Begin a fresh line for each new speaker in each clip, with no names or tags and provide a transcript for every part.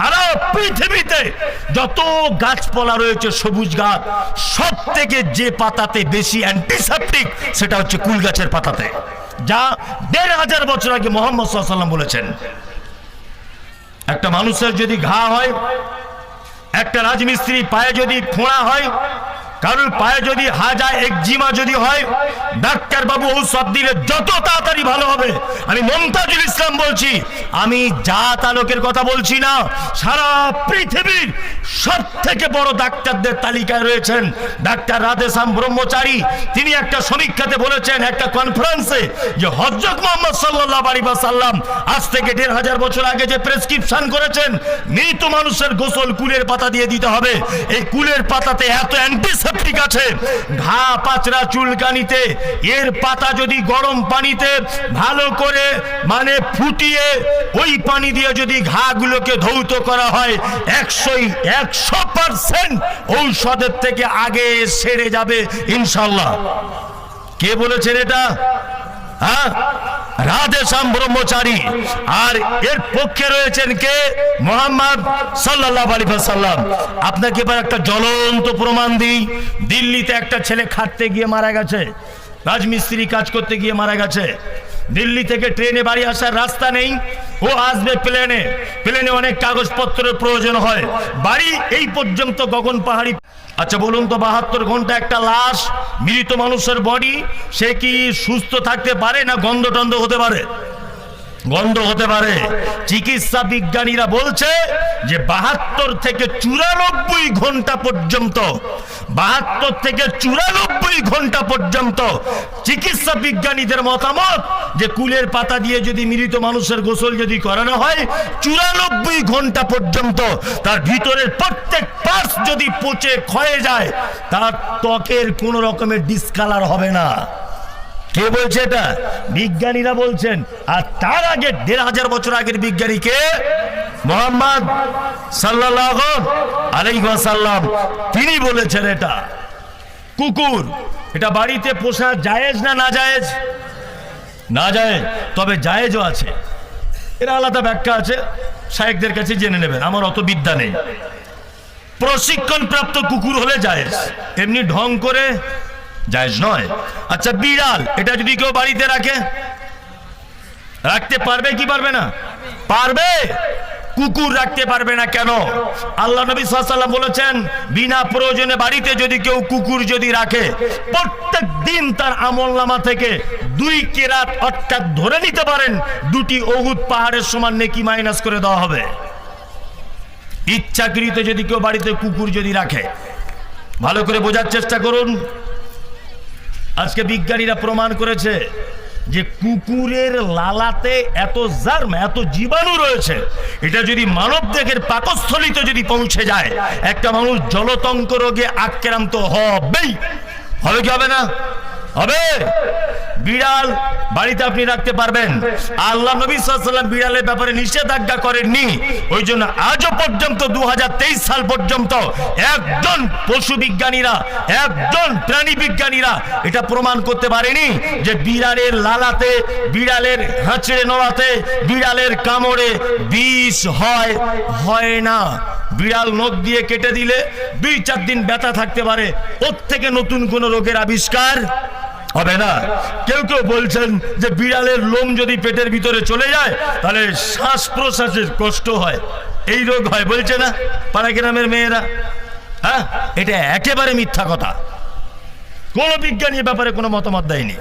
সারা পৃথিবীতে যত গাছপালা রয়েছে, সবুজ গাছ সব থেকে যে পাতাতে বেশি অ্যান্টিসেপটিক সেটা হচ্ছে কুল গাছের পাতাতে, যা দেড় হাজার বছর আগে মোহাম্মদ সাল্লাম বলেছেন। একটা মানুষের যদি ঘা হয়, একটা রাজমিস্ত্রি পায়ে যদি ফোঁড়া হয় কারোর পায়ে যদি হাজা একজিমা যদি হয়, ডাক্তার বাবু ঔষধ দিলে যত তাড়াতাড়ি ভালো হবে। আমি মমতাজুল ইসলাম বলছি, আমি জাত আলোকের কথা বলছি না, সারা পৃথিবীর সব থেকে বড় ডাক্তারদের তালিকায় রয়েছেন ডাক্তার রাধেশ্যাম ব্রহ্মচারী। তিনি একটা সমীক্ষাতে বলেছেন, একটা কনফারেন্সে যে হজরত মোহাম্মদ সাল্লাহ আলী সাল্লাম আজ থেকে দেড় হাজার বছর আগে যে প্রেসক্রিপশন করেছেন, মৃত মানুষের গোসল কুলের পাতা দিয়ে দিতে হবে। এই কুলের পাতাতে এত অ্যান্টিসেপটিক আছে। ঘা পাচরা চুলকানিতে, এর পাতা যদি গরম পানিতে ভালো করে মানে ফুটিয়ে, ওই পানি দিয়ে যদি ঘাগুলোকে ধৌত করা হয়, একশোই, একশো পার্সেন্ট ঔষধের থেকে আগে সেরে যাবে ইনশাল্লাহ কে বলেছেন এটা? হ্যাঁ? রাধেশ্যাম ব্রহ্মচারী। আর এর পক্ষে রয়েছেন কে? মোহাম্মদ সাল্লাহ আলী সাল্লাম আপনাকে এবার একটা জ্বলন্ত প্রমাণ দিই। দিল্লিতে একটা ছেলে খাটতে গিয়ে মারা গেছে। রাজমিস্ত্রি কাজ করতে গিয়ে মারা গেছে। দিল্লি থেকে ট্রেনে বাড়ি আসার রাস্তা নেই। ও আসবে প্লেনে। প্লেনে অনেক কাগজপত্রের প্রয়োজন হয়। বাড়ি এই পর্যন্ত গগন পাহাড়ি আচ্ছা বলুন তো, বাহাত্তর ঘণ্টা একটা লাশ, মৃত মানুষের বডি সে কি সুস্থ থাকতে পারে না গন্ধ টন্ধ হতে পারে? গন্ধ হতে পারে। চিকিৎসা বিজ্ঞানীরা বলছে যে বাহাত্তর থেকে চুরানব্বই ঘণ্টা পর্যন্ত, বাহাত্তর থেকে চুরানব্বই ঘণ্টা পর্যন্ত চিকিৎসা বিজ্ঞানীদের মতামত যে কুলের পাতা দিয়ে যদি মৃত মানুষের গোসল যদি করানো হয়, চুরানব্বই ঘণ্টা পর্যন্ত তার ভিতরের প্রত্যেক পার্স যদি পচে ক্ষয়ে যায়, তার ত্বকের কোনো রকমের ডিসকালার হবে না। কে বলছে এটা? বিজ্ঞানীরা বলছেন। আর তার আগে দেড় হাজার বছর আগের বিজ্ঞানীকে মোহাম্মদ সাল্লাহ তিনি বলেছেন এটা। কুকুর, এটা বাড়িতে পোষা জায়েজ না না জায়েজ? না জায়েজ, তবে জায়েজও আছে। এর আলাদা ব্যাখ্যা আছে। শায়েকদের কাছে জেনে নেবেন, আমার অত বিদ্যা নেই। প্রশিক্ষণ প্রাপ্ত কুকুর হলে জায়েজ। এমনি ঢং করে জায়েজ নয়। আচ্ছা বিড়াল, এটা যদি কেউ বাড়িতে রাখে, রাখতে পারবে কি পারবে না? পারবে। কুকুর রাখতে পারবে না কেন? আল্লাহ নবী সাল্লাম বলেছেন, বিনা প্রয়োজনে বাড়িতে যদি কেউ কুকুর যদি রাখে প্রত্যেক দিন তার আমল নামা থেকে দুই কেরাত অর্থাৎ ধরে নিতে পারেন, দুটি অহুদ পাহাড়ের সমান নেকি মাইনাস করে দেওয়া হবে। ইচ্ছাকৃত যদি কেউ বাড়িতে কুকুর যদি রাখে, ভালো করে বোঝার চেষ্টা করুন। আজকে বিজ্ঞানীরা প্রমাণ করেছে যে কুকুরের লালাতে এত জার্ম, এত জীবাণু রয়েছে। এটা যদি মানব দেহের পাকস্থলিতে যদি পৌঁছে যায়, একটা মানুষ জলতঙ্ক রোগে আক্রান্ত হবেই। হবে কি হবে না? হবে? বিড়াল বাড়িতে আপনি রাখতে পারবেন। আল্লাহ নবী সাল্লাম বিড়ালের ব্যাপারে নিষেধাজ্ঞা করেননি। ওই জন্য আজও পর্যন্ত দু হাজার তেইশ সাল পর্যন্ত একজন পশু বিজ্ঞানীরা, একজন প্রাণী বিজ্ঞানীরা এটা প্রমাণ করতে পারেনি যে বিড়ালের লালাতে, বিড়ালের হাঁচড়ে নোড়াতে, বিড়ালের কামড়ে বিষ হয় হয় না। বিড়াল নখ দিয়ে কেটে দিলে দুই চার দিন ব্যথা থাকতে পারে। ওর থেকে নতুন কোন রোগের আবিষ্কার হবে না। কেউ কেউ বলছেন যে বিড়ালের লোম যদি পেটের ভিতরে চলে যায়, তাহলে শ্বাস প্রশ্বাসের কষ্ট হয়। এই রোগ হয় বলছে না পাড়া গ্রামের মেয়েরা। হ্যাঁ? এটা একেবারে মিথ্যা কথা। কোনো বিজ্ঞানী ব্যাপারে কোনো মতামত দেয়নি।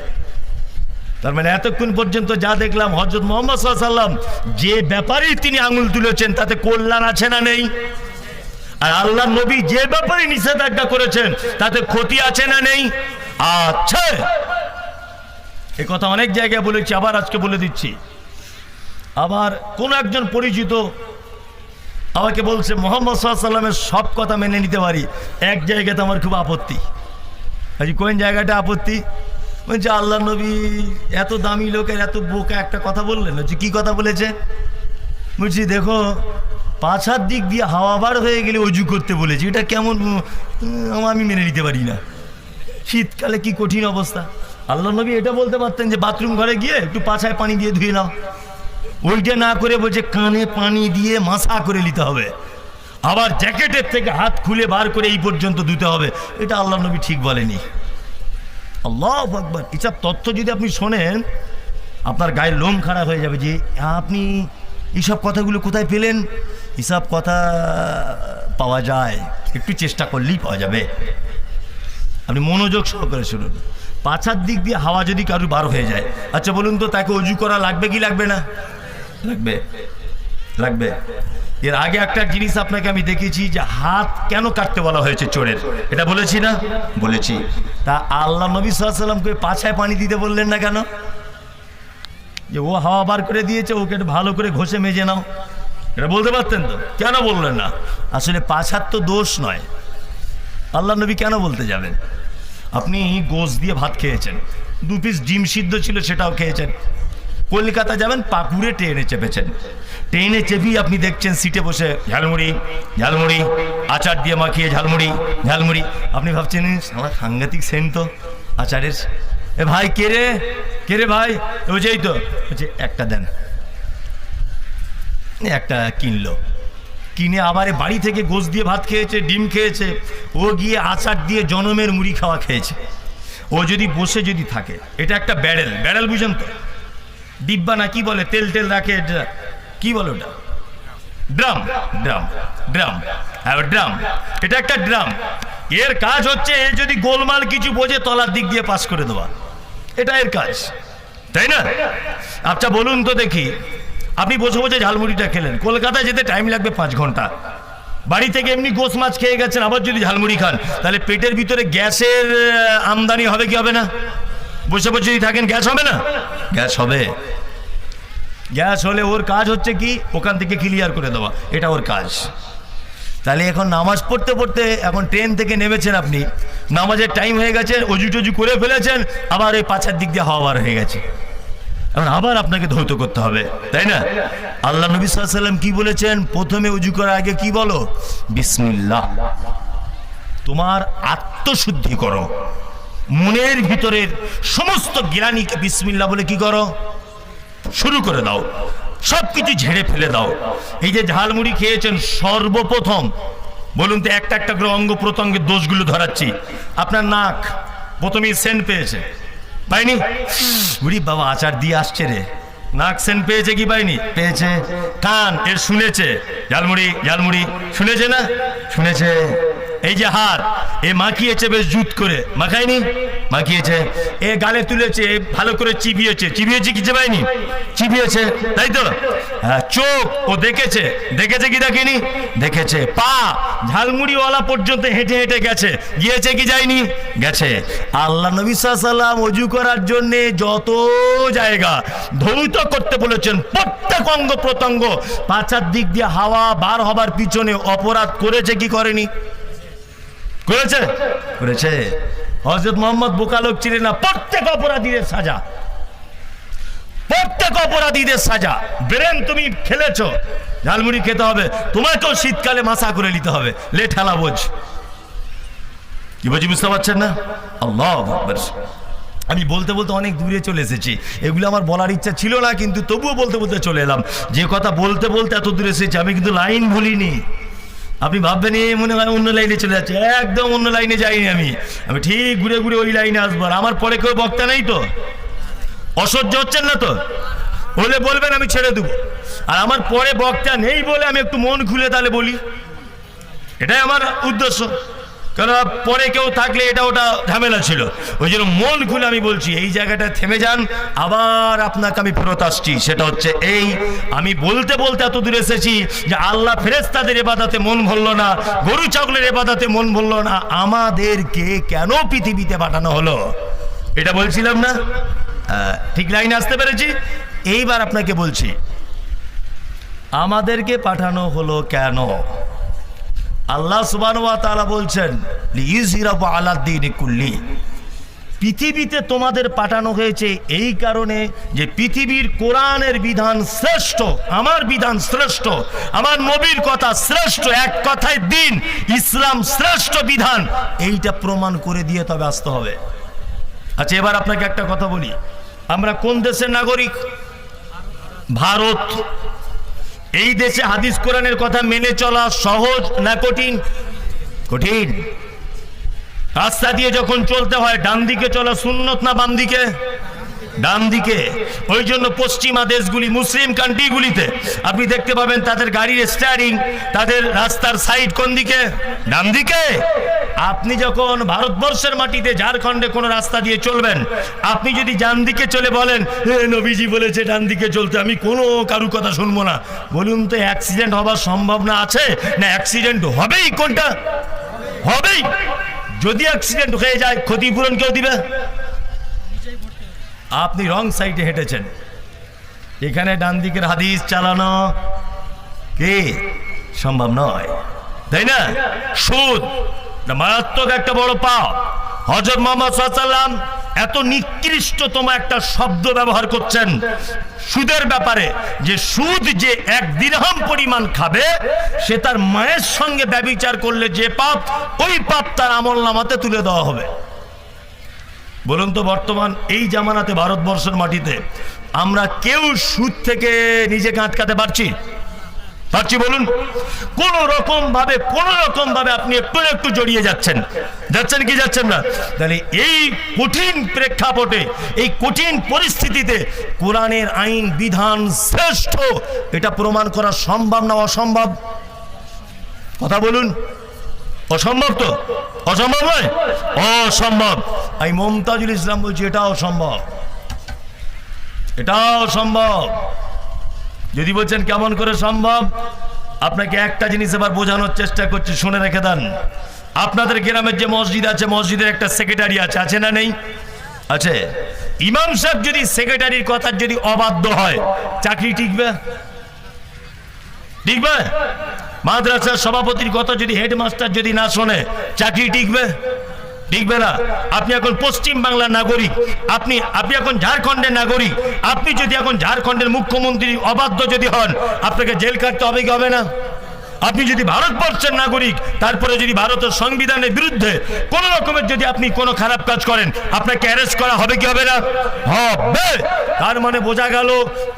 তার মানে এতক্ষণ পর্যন্ত যা দেখলাম হজরত মোহাম্মদ সাল্লাম যে ব্যাপারেই তিনি আঙুল তুলেছেন, তাতে কল্যাণ আছে না নেই? আর আল্লাহ নবী যে ব্যাপারে নিষেধাজ্ঞা করেছেন, তাতে ক্ষতি আছে না নেই? আছে। এ কথা অনেক জায়গায় বলেছি, আবার আজকে বলে দিচ্ছি। আবার কোন একজন পরিচিত আমাকে বলছে, মোহাম্মদ সাল্লামের সব কথা মেনে নিতে পারি। এক জায়গাতে আমার খুব আপত্তি। আজ কোন জায়গাটা আপত্তি? বলছে আল্লাহ নবী এত দামি লোকের, এত বোকা একটা কথা বললেন। হচ্ছে কি কথা বলেছে? বলছি, দেখো, পাছার দিক দিয়ে হাওয়া বার হয়ে গেলে অজু করতে বলেছি। এটা কেমন আমি মেনে নিতে পারি না। শীতকালে কি কঠিন অবস্থা? আল্লাহ নবী এটা বলতে পারতেন যে বাথরুম ঘরে গিয়ে একটু পাছায় পানি দিয়ে ধুয়ে নাও। ওইটা না করে বলছে, কানে পানি দিয়ে মাসা করে নিতে হবে। আবার জ্যাকেটের থেকে হাত খুলে বার করে এই পর্যন্ত ধুতে হবে। এটা আল্লাহ নবী ঠিক বলেনি। আল্লাহ আকবর। এসব তথ্য যদি আপনি শোনেন, আপনার গায়ের লোম খারাপ হয়ে যাবে যে, আপনি এইসব কথাগুলো কোথায় পেলেন? এসব কথা পাওয়া যায়। একটু চেষ্টা করলেই পাওয়া যাবে। আপনি মনোযোগ সহকারে শুনুন। পাছার দিক দিয়ে হাওয়া যদি কারও বার হয়ে যায় আচ্ছা বলুন তো, তাকে অজু করা লাগবে কি লাগবে না? লাগবে। লাগবে। এর আগে একটা জিনিস আপনাকে আমি দেখেছি যে হাত কেন কাটতে বলা হয়েছে চোরের? এটা বলেছি না? বলেছি। তা আল্লাহ নবী সাল্লামকে পাছায় পানি দিতে বললেন না কেন? যে ও হাওয়া বার করে দিয়েছে, ওকে ভালো করে ঘষে মেজে নাও। এটা বলতে পারতেন তো? কেন বললেন না? আসলে পাছার তো দোষ নয়। আল্লাহ নবী কেন বলতে যাবেন? আপনি গোস দিয়ে ভাত খেয়েছেন। দু পিস ডিম সিদ্ধ ছিল সেটাও খেয়েছেন। কলকাতা যাবেন, পাকুড়ে ট্রেনে চেপেছেন। ট্রেনে চেপেই আপনি দেখছেন সিটে বসে ঝালমুড়ি ঝালমুড়ি, আচার দিয়ে মাখিয়ে ঝালমুড়ি ঝালমুড়ি। আপনি ভাবছেন আমার সাংঘাতিক সেন্ট তো, আচারের। এ ভাই, কে রে? কে রে ভাই? ও যেই তো। একটা দেন। একটা কিনলো। কিনে আবার বাড়ি থেকে গোস দিয়ে ভাত খেয়েছে, ডিম খেয়েছে। ও গিয়ে আচার দিয়ে জনমের মুড়ি খাওয়া খেয়েছে। ও যদি বসে যদি থাকে, এটা একটা ব্যারেল। ব্যারেল বুঝেন তো? ডিব্বা না কি বলে? তেল টেল রাখে কি বলে ওটা? ড্রাম। ড্রাম। ড্রাম। হ্যাঁ ড্রাম। এটা একটা ড্রাম। এর কাজ হচ্ছে, এ যদি গোলমাল কিছু বোঝে, তলার দিক দিয়ে পাস করে দেওয়া। এটা এর কাজ। তাই না? আচ্ছা বলুন তো দেখি। আপনি বসে বসে ঝালমুড়িটা খেলেন। কলকাতায় যেতে টাইম লাগবে পাঁচ ঘণ্টা। বাড়ি থেকে এমনি গোস মাছ খেয়ে গেছেন, আবার যদি ঝালমুড়ি খান, তাহলে পেটের ভিতরে গ্যাসের আমদানি হবে কি হবে না? বসে বসে যদি থাকেন, গ্যাস হবে না? গ্যাস হবে। গ্যাস হলে ওর কাজ হচ্ছে কি? ওখান থেকে ক্লিয়ার করে দেওয়া। এটা ওর কাজ। তাহলে এখন নামাজ পড়তে পড়তে এখন ট্রেন থেকে নেমেছেন আপনি। নামাজের টাইম হয়ে গেছে অজু টজু করে ফেলেছেন, আবার ওই পাছার দিক দিয়ে হাওয়া বার হয়ে গেছে। এখন আবার আপনাকে ধৌত করতে হবে, তাই না? আল্লাহ নবী সাল্লাম কি বলেছেন? প্রথমে উজু করার আগে কি বলো? বিসমিল্লাহ। তোমার আত্মশুদ্ধি করো। মনের ভিতরের সমস্ত জ্ঞানীকে বিসমিল্লাহ বলে কি করো? শুরু করে দাও। সব কিছু ঝেড়ে ফেলে দাও। এই যে ঝালমুড়ি খেয়েছেন সর্বপ্রথম, বলুন তো একটা একটা করে অঙ্গ প্রত্যঙ্গের দোষগুলো ধরাচ্ছি। আপনার নাক প্রথমেই সেন্ট পেয়েছে। পাইনি বুড়ি বাবা আচার দিয়ে আসছে রে। নাক সেন্ট পেয়েছে কি পাইনি পেয়েছে। কান এর শুনেছে। ঝালমুড়ি ঝালমুড়ি। শুনেছে না? শুনেছে। এই যে হাত এ মাখিয়েছে বেশ জুত করে। মাখায়নি? মাখিয়েছে। এ গালে তুলেছে ভালো করে চিবিয়েছে। চিবিয়েছে কি পাইনি চিবিয়েছে। তাই তো? হ্যাঁ। চোখ ও দেখেছে। দেখেছে কি দেখেনি? দেখেছে। পা ঝালমুড়িওয়ালা পর্যন্ত হেঁটে হেঁটে গেছে। গিয়েছে কি যায়নি? গেছে। আল্লাহ নবী সাল্লাম অজু করার জন্য যত জায়গা ধৌত করতে বলেছেন, প্রত্যেক অঙ্গ প্রত্যঙ্গ পাঁচার দিক দিয়ে হাওয়া বার হবার পিছনে অপরাধ করেছে কি করেনি? করেছে? করেছে। হজরত মোহাম্মদ বোকালোক ছিলেন না, প্রত্যেক অপরাধীদের সাজা। প্রত্যেক অপরাধীদের সাজা। ব্রেন তুমি খেলেছো ঝালমুড়ি খেতে হবে। তোমাকেও শীতকালে মাসা করে নিতে হবে। লে ঠেলা বোঝ। কি বলছি, বুঝতে পারছেন না? আল্লাহ। আমি বলতে বলতে অনেক দূরে চলে এসেছি। এগুলো আমার বলার ইচ্ছা ছিল না, কিন্তু তবুও বলতে বলতে চলে এলাম। যে কথা বলতে বলতে এত দূরে এসেছি, আমি কিন্তু লাইন ভুলিনি। আপনি ভাববেন এই মনে হয় অন্য লাইনে চলে যাচ্ছে। একদম অন্য লাইনে যাইনি আমি। আমি ঠিক ঘুরে ঘুরে ওই লাইনে আসব। আর আমার পরে কেউ বক্তা নেই তো? অসহ্য হচ্ছেন না তো? হলে বলবেন, আমি ছেড়ে দেবো। আর আমার পরে বক্তা নেই বলে আমি একটু মন খুলে তাহলে বলি। এটাই আমার উদ্দেশ্য। কেন পরে কেউ থাকলে এটা ওটা ঝামেলা ছিল। ওই জন্য মন খুলে আমি বলছি, এই জায়গাটা থেমে যান, আবার আপনাকে আমি ফেরত আসছি। সেটা হচ্ছে এই, আমি বলতে বলতে এত দূরে এসেছি যে আল্লাহ ফেরেস্তাদের এবাদাতে মন ভরলো না, গরু ছাগলের এবাদাতে মন ভরলো না। আমাদেরকে কেন পৃথিবীতে পাঠানো হলো? এটা বলছিলাম না? ঠিক লাইনে আসতে পেরেছি? এইবার আপনাকে বলছি, আমাদেরকে পাঠানো হলো কেন? আল্লাহ সুবানুয়া বলছেন আলাদ্দিন কুল্লি। পৃথিবীতে তোমাদের পাঠানো হয়েছে এই কারণে যে পৃথিবীর কোরআনের বিধান শ্রেষ্ঠ, আমার বিধান শ্রেষ্ঠ, আমার নবীর কথা শ্রেষ্ঠ, এক কথায় দিন, ইসলাম শ্রেষ্ঠ বিধান, এইটা প্রমাণ করে দিয়ে তবে আসতে হবে। আচ্ছা এবার আপনাকে একটা কথা বলি। আমরা কোন দেশের নাগরিক? ভারত। এই দেশে হাদিস কোরআনের কথা মেনে চলা সহজ না কঠিন? কঠিন। রাস্তা দিয়ে যখন চলতে হয়, ডান দিকে চলা সুন্নত না বাম দিকে? ডান দিকে। ওই জন্য পশ্চিমা দেশগুলি, মুসলিম কান্ট্রিগুলিতে আপনি দেখতে পাবেন তাদের গাড়ির স্টারিং তাদের রাস্তার সাইড কোন দিকে? ডান দিকে। আপনি যখন ভারতবর্ষের মাটিতে ঝাড়খণ্ডে কোনো রাস্তা দিয়ে চলবেন আপনি যদি ডান দিকে চলে বলেন "এ, নবীজি বলেছে ডান দিকে চলতে আমি কোনো কারু কথা শুনব না। বলুন তো অ্যাক্সিডেন্ট হবার সম্ভাবনা আছে? না অ্যাক্সিডেন্ট হবেই কোনটা? হবেই। যদি অ্যাক্সিডেন্ট হয়ে যায় ক্ষতিপূরণ কেউ দিবে? আপনি রং সাইডে হেঁটেছেন। এখানে ডান দিকের হাদিস চালানো কি? সম্ভব নয়। তাই না? সুদ। মারাত্মক একটা বড় পাপ। হজরত মোহাম্মদ এত নিকৃষ্টতম একটা শব্দ ব্যবহার করছেন সুদের ব্যাপারে, যে সুদ যে এক দিরহাম পরিমাণ খাবে, সে তার মায়ের সঙ্গে ব্যবিচার করলে যে পাপ, ওই পাপ তার আমল নামাতে তুলে দেওয়া হবে। বলুন তো, বর্তমান এই জামানাতে ভারতবর্ষের মাটিতে আমরা কেউ সুদ থেকে নিজেকে আটকাতে পারছি? পারছি বলুন। কোন রকম ভাবে কোন রকম ভাবে আপনি একটু একটু জড়িয়ে যাচ্ছেন। যাচ্ছেন কি যাচ্ছেন না? তাহলে এই কঠিন প্রেক্ষাপটে, এই কঠিন পরিস্থিতিতে কোরআনের আইন বিধান শ্রেষ্ঠ, এটা প্রমাণ করা সম্ভব না অসম্ভব? কথা বলুন। অসম্ভব তো? অসম্ভব নয়? অসম্ভব। আমি মমতাজুল ইসলাম বলছি এটা অসম্ভব। এটাও সম্ভব যদি বলছেন কেমন করে সম্ভব, আপনাকে একটা জিনিস এবার বোঝানোর চেষ্টা করছি, শুনে রেখে দেন। আপনাদের গ্রামের যে মসজিদ আছে, মসজিদের একটা সেক্রেটারি আছে আছে না নেই? আছে? ইমাম সাহেব যদি সেক্রেটারির কথা যদি অবাধ্য হয়, চাকরি টিকবে টিকবে মাদ্রাসার সভাপতির কথা যদি হেডমাস্টার যদি না শোনে, চাকরি টিকবে টিকবে না আপনি এখন পশ্চিম বাংলার নাগরিক। আপনি আপনি এখন ঝাড়খণ্ডের নাগরিক। আপনি যদি এখন ঝাড়খণ্ডের মুখ্যমন্ত্রী অবাধ্য যদি হন, আপনাকে জেল কাটতে হবে কি হবে না? আপনি যদি ভারতবর্ষের নাগরিক, তারপরে যদি ভারতের সংবিধানের বিরুদ্ধে কোন রকমের যদি আপনি কোনো খারাপ কাজ করেন, আপনাকে অ্যারেস্ট করা হবে কি হবে না? হবে। তার মানে বোঝা গেল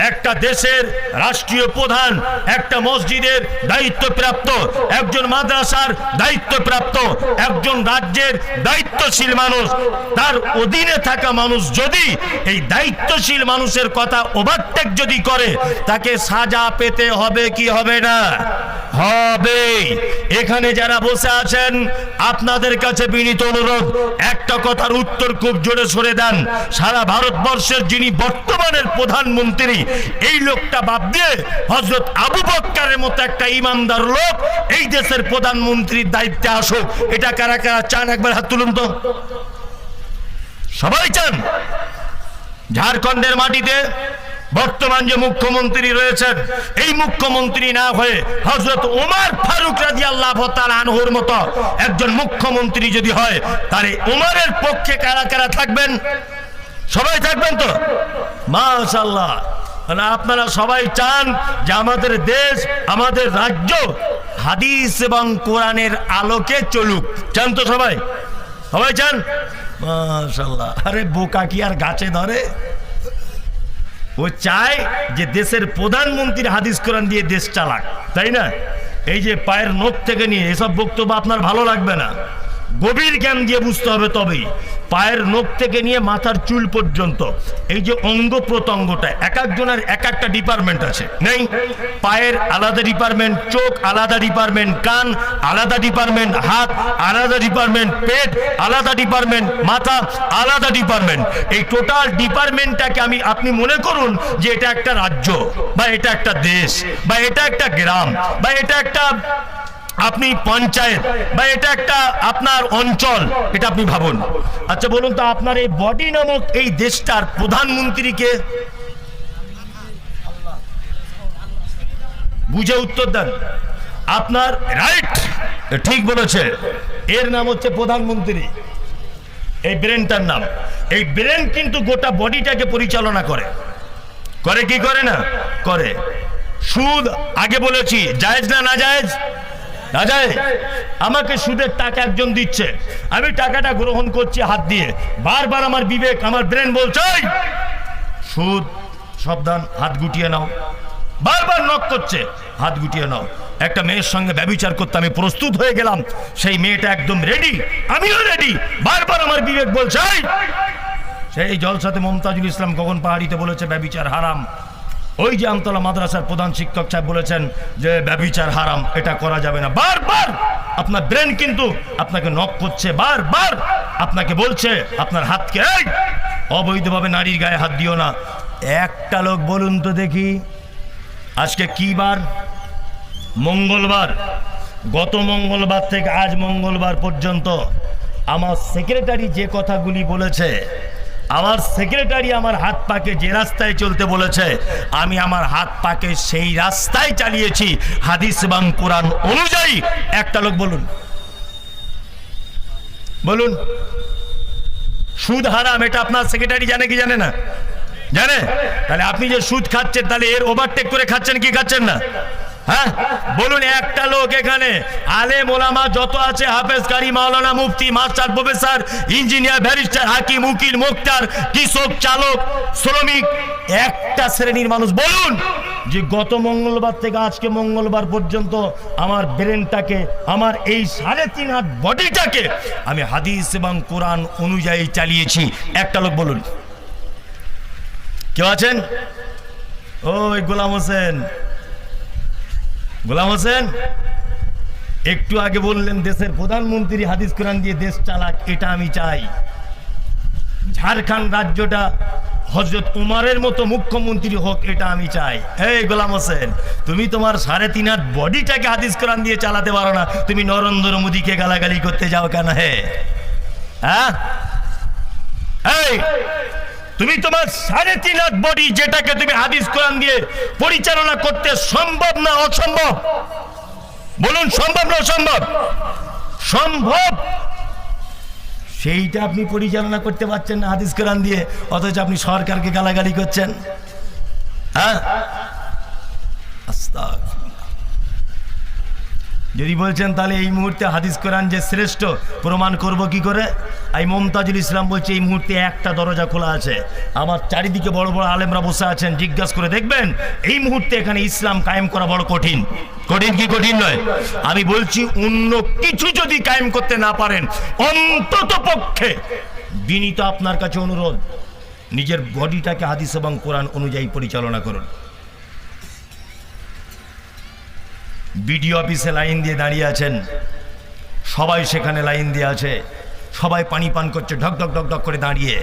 একটা দেশের রাষ্ট্রীয় প্রধান, একটা মসজিদের দায়িত্বপ্রাপ্ত, একজন মাদ্রাসার দায়িত্বপ্রাপ্ত, একজন রাজ্যের দায়িত্বশীল মানুষ। তার অধীনে থাকা মানুষ যদি এই দায়িত্বশীল মানুষের কথা ওভারটেক যদি করে, তাকে সাজা পেতে হবে কি হবে না? হবে এখানে যারা বসে আছেন, আপনাদের কাছে বিনীত অনুরোধ, একটা কথার উত্তর খুব জোরে সরে দেন। সারা ভারতবর্ষের যিনি বর্তমানের প্রধানমন্ত্রী, এই লোকটা বাদ দিয়ে হজরত আবু বক্কারের মতো একটা ইমানদার লোক এই দেশের প্রধানমন্ত্রীর দায়িত্বে আসুক। এটা কারা কারা চান? একবার হাত তুলুন তো। সবাই চান? ঝাড়খণ্ডের মাটিতে বর্তমান যে মুখ্যমন্ত্রী রয়েছেন, এই মুখ্যমন্ত্রী না হয়ে হজরত ওমর ফারুক রাজি আল্লাহ আনহুর মতো একজন মুখ্যমন্ত্রী যদি হয়, তাহলে উমরের পক্ষে কারা কারা থাকবেন? সবাই থাকবেন তো? মাশাল্লাহ মানে আপনারা সবাই চান যে আমাদের দেশ, আমাদের রাজ্য হাদিস এবং কোরআনের আলোকে চলুক। চান তো সবাই? সবাই চান? মাশাল্লাহ আরে বোকা কি আর গাছে ধরে? ও চায় যে দেশের প্রধানমন্ত্রীর হাদিস কোরআন দিয়ে দেশ চালাক, তাই না? এই যে পায়ের নোট থেকে নিয়ে এসব বক্তব্য আপনার ভালো লাগবে না। গভীর জ্ঞান দিয়ে বুঝতে হবে তবেই। পায়ের নখ থেকে নিয়ে মাথার চুল পর্যন্ত। এই যে অঙ্গ প্রত্যঙ্গটা, এক একজনের এক একটা ডিপার্টমেন্ট আছে। নেই? পায়ের আলাদা ডিপার্টমেন্ট চোখ আলাদা ডিপার্টমেন্ট কান আলাদা ডিপার্টমেন্ট হাত আলাদা ডিপার্টমেন্ট পেট আলাদা ডিপার্টমেন্ট মাথা আলাদা ডিপার্টমেন্ট এই টোটাল ডিপার্টমেন্টটাকে আমি, আপনি মনে করুন যে এটা একটা রাজ্য, বা এটা একটা দেশ, বা এটা একটা গ্রাম, বা এটা একটা আপনি পঞ্চায়েত, বা এটা একটা আপনার অঞ্চল, এটা আপনি ভাবুন। আচ্ছা বলুন তো, আপনার এই বডি নামক এই দেশটার প্রধানমন্ত্রীকে বুঝে উত্তর দেন। আপনার রাইট ঠিক বলেছে। এর নাম হচ্ছে প্রধানমন্ত্রী। এই ব্রেনটার নাম। এই ব্রেন কিন্তু গোটা বডিটাকে পরিচালনা করে। করে কি করে না? করে। সুদ, আগে বলেছি, জায়েজ না না জায়েজ না আমাকে সুদের টাকা একজন দিচ্ছে। আমি টাকাটা গ্রহণ করছি হাত দিয়ে। বারবার আমার বিবেক, আমার ব্রেন বলছে সুদ, সাবধান, হাত গুটিয়ে নাও। বারবার নক করছে, হাত গুটিয়ে নাও। একটা মেয়ের সঙ্গে ব্যবচার করতে আমি প্রস্তুত হয়ে গেলাম। সেই মেয়েটা একদম রেডি আমিও রেডি বারবার আমার বিবেক বলছে! সেই জলসাতে মমতাজুল ইসলাম কখন পাহাড়িতে বলেছে, ব্যবিচার হারাম। ওই যে আমতলা মাদ্রাসার প্রধান শিক্ষক সাহেব বলেছেন যে ব্যবিচার হারাম এটা করা যাবে না। বারবার আপনার ব্রেন কিন্তু আপনাকে নক করছে বারবার আপনাকে বলছে আপনার হাতকে "এই, অবৈধভাবে নারীর গায়ে হাত দিও না। একটা লোক বলুন তো দেখি আজকে কি বার? মঙ্গলবার গত মঙ্গলবার থেকে আজ মঙ্গলবার পর্যন্ত আমার সেক্রেটারি যে কথাগুলি বলেছে আমার সেক্রেটারি আমার হাত পাকে যে রাস্তায় চলতে বলেছে, আমি আমার হাত পাকে সেই রাস্তায় চালিয়েছি। হাদিস এবং কোরআন অনুযায়ী একটা লোক বলুন। বলুন। সুদ হারাম, এটা আপনার সেক্রেটারি জানে কি জানে না? জানে? তাহলে আপনি যে সুদ খাচ্ছেন, তাহলে এর ওভারটেক করে খাচ্ছেন, কি খাচ্ছেন না? হ্যাঁ বলুন একটা লোক এখানে। আলে মোলামা যত আছে হাফেজ কারি মাওলানা মুফতি, মাস্টার, প্রফেসর, ইঞ্জিনিয়ার, ব্যারিস্টার, হাকিম, উকিল, মুক্তার, কৃষক, চালক, শ্রমিক, একটা শ্রেণির মানুষ। বলুন যে গত মঙ্গলবার থেকে আজকে মঙ্গলবার পর্যন্ত আমার ব্রেনটাকে, আমার এই সাড়ে তিন হাত বডিটাকে আমি হাদিস এবং কোরআন অনুযায়ী চালিয়েছি। একটা লোক বলুন। কেউ আছেন? ওই গোলাম হোসেন। গোলাম হোসেন, একটু আগে বললেন দেশের প্রধানমন্ত্রী হাদিস কোরআন দিয়ে দেশ চালাক, এটা আমি চাই। ঝাড়খণ্ড রাজ্যটা হজরত উমারের মতো মুখ্যমন্ত্রী হোক, এটা আমি চাই। এই গোলাম হোসেন, তুমি তোমার সাড়ে তিন হাত বডিটাকে হাদিস কোরআন দিয়ে চালাতে পারো না, তুমি নরেন্দ্র মোদীকে গালাগালি করতে যাও কেন হে? হ্যাঁ? তুমি তোমার সাড়ে তিন হাত বডি যেটাকে তুমি হাদিস কোরআন দিয়ে পরিচালনা করতে সম্ভব না অসম্ভব? বলুন, সম্ভব না অসম্ভব? সম্ভব? সেইটা আপনি পরিচালনা করতে পারছেন না হাদিস কোরআন দিয়ে, অথচ আপনি সরকারকে গালাগালি করছেন। হ্যাঁ? আস্তাগফিরুল্লাহ। যদি বলছেন তাহলে এই মুহূর্তে হাদিস কোরআন যে শ্রেষ্ঠ, প্রমাণ করব কি করে? এই মমতাজুল ইসলাম বলছে, এই মুহূর্তে একটা দরজা খোলা আছে। আমার চারিদিকে বড় বড় আলেমরা বসে আছেন, জিজ্ঞাসা করে দেখবেন, এই মুহূর্তে এখানে ইসলাম কায়েম করা বড় কঠিন। কঠিন কি কঠিন নয়? আমি বলছি, অন্য কিছু যদি কায়েম করতে না পারেন, অন্তত পক্ষে বিনীত আপনার কাছে অনুরোধ, নিজের বডিটাকে হাদিস এবং কোরআন অনুযায়ী পরিচালনা করুন। বিডিও অফিসে লাইন দিয়ে দাঁড়িয়ে আছেন। সবাই সেখানে লাইন দিয়ে আছে। সবাই পানি পান করছে, ঢক ঢক ঢক ঢক করে দাঁড়িয়ে।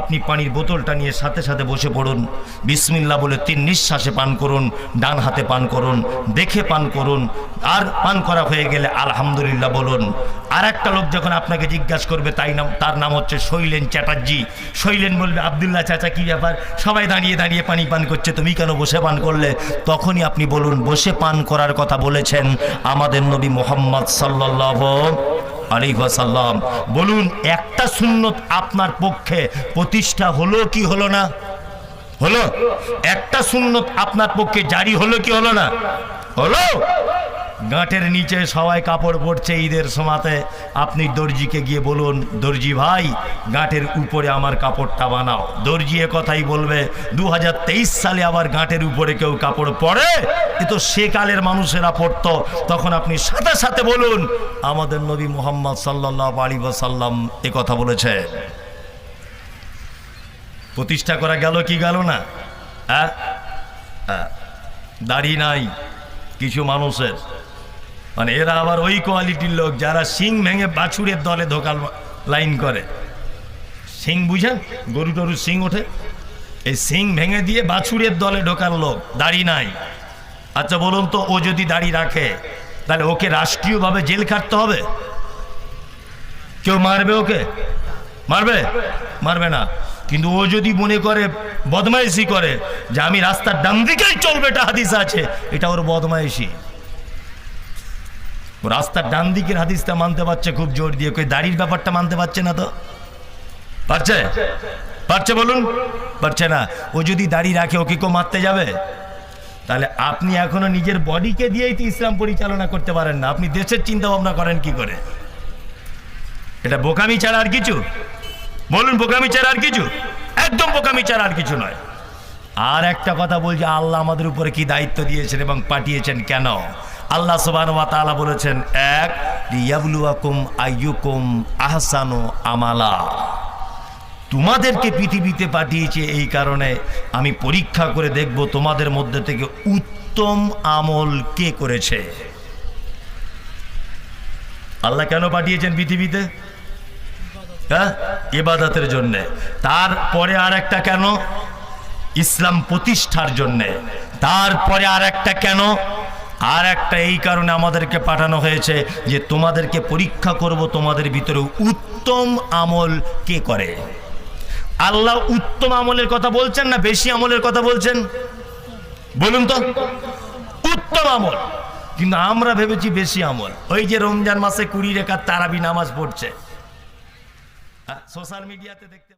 আপনি পানির বোতলটা নিয়ে সাথে সাথে বসে পড়ুন। বিসমিল্লা বলে তিন নিঃশ্বাসে পান করুন, ডান হাতে পান করুন, দেখে পান করুন, আর পান করা হয়ে গেলে আলহামদুলিল্লাহ বলুন। আর একটা লোক যখন আপনাকে জিজ্ঞাসা করবে, তাই নাম, তার নাম হচ্ছে শৈলেন চ্যাটার্জি। শৈলেন বলবে, আবদুল্লাহ চাচা, কি ব্যাপার? সবাই দাঁড়িয়ে দাঁড়িয়ে পানি পান করছে, তুমি কেন বসে পান করলে? তখনই আপনি বলুন, বসে পান করার কথা বলেছেন আমাদের নবী মোহাম্মদ সাল্লাহ আলী বলুন, একটা সুন্নত আপনার পক্ষে প্রতিষ্ঠা হলো কি হলো না? হলো? একটা সুন্নত আপনার পক্ষে জারি হলো কি হলো না? হলো? গাঁটের নিচে সবাই কাপড় পরছে ঈদের সমাতে আপনি দর্জিকে গিয়ে বলুন, দর্জি ভাই, গাঁটের উপরে আমার কাপড়টা বানাও। দর্জি এ কথাই বলবে দু হাজার তেইশ সালে আবার গাঁটের উপরে কেউ কাপড় পরে? এ তো সে কালের মানুষেরা পড়তো তখন আপনি সাথে সাথে বলুন, আমাদের নবী মোহাম্মদ সাল্লাহ আলী সাল্লাম এ কথা বলেছে। প্রতিষ্ঠা করা গেল কি গেল না। দাড়ি নাই, কিছু মানুষের। মানে এরা আবার ওই কোয়ালিটির লোক যারা সিং ভেঙে বাছুরের দলে ধোকাল লাইন করে। সিং বুঝেন গরু টরু সিং ওঠে। এই সিং ভেঙে দিয়ে বাছুরের দলে ঢোকার লোক দাড়ি নাই। আচ্ছা বলুন তো, ও যদি দাড়ি রাখে, তাহলে ওকে রাষ্ট্রীয়ভাবে জেল খাটতে হবে? কেউ মারবে ওকে? মারবে? মারবে না। কিন্তু ও যদি মনে করে, বদমাইশি করে যে আমি রাস্তার ডান দিকেই চলবে, এটা হাদিস আছে, এটা ওর বদমাইশি। রাস্তার ডান দিকের হাদিসটা মানতে পারছে খুব জোর দিয়ে। কই দাড়ির ব্যাপারটা মানতে পারছে না তো? পারছে? পারছে বলুন? পারছে না। ও যদি দাড়ি রাখে, ওকে কেউ মারতে যাবে? তাহলে আপনি এখনও নিজের বডিকে দিয়েই তো ইসলাম পরিচালনা করতে পারেন না। আপনি দেশের চিন্তা ভাবনা করেন কি করে? এটা বোকামি ছাড়া আর কিছু? বলুন, বোকামি ছাড়া আর কিছু? একদম বোকামি ছাড়া আর কিছু নয়। আর একটা কথা বলছি, আল্লাহ আমাদের উপরে কি দায়িত্ব দিয়েছেন এবং পাঠিয়েছেন কেন? আল্লাহ সুবান বলেছেন, এক ইয়াবলুয়াকুম আইয়ুকুম আহসানু আমালা। তোমাদেরকে পৃথিবীতে পাঠিয়েছে এই কারণে আমি পরীক্ষা করে দেখব তোমাদের মধ্যে থেকে উত্তম আমল কে করেছে। আল্লাহ কেন পাঠিয়েছেন পৃথিবীতে? হ্যাঁ? ইবাদতের জন্যে। তারপরে আর একটা কেন? ইসলাম প্রতিষ্ঠার জন্যে। তারপরে আর একটা কেন? আর একটা এই কারণে আমাদেরকে পাঠানো হয়েছে যে তোমাদেরকে পরীক্ষা করব তোমাদের ভিতরে উত্তম আমল কে করে? আল্লাহ উত্তম আমলের কথা বলছেন না বেশি আমলের কথা বলছেন? বলুন তো। উত্তম আমল। কিন্তু আমরা ভেবেছি বেশি আমল। ওই যে রমজান মাসে কুড়ি রেখার তারাবি নামাজ পড়ছে। সোশ্যাল মিডিয়াতে দেখতে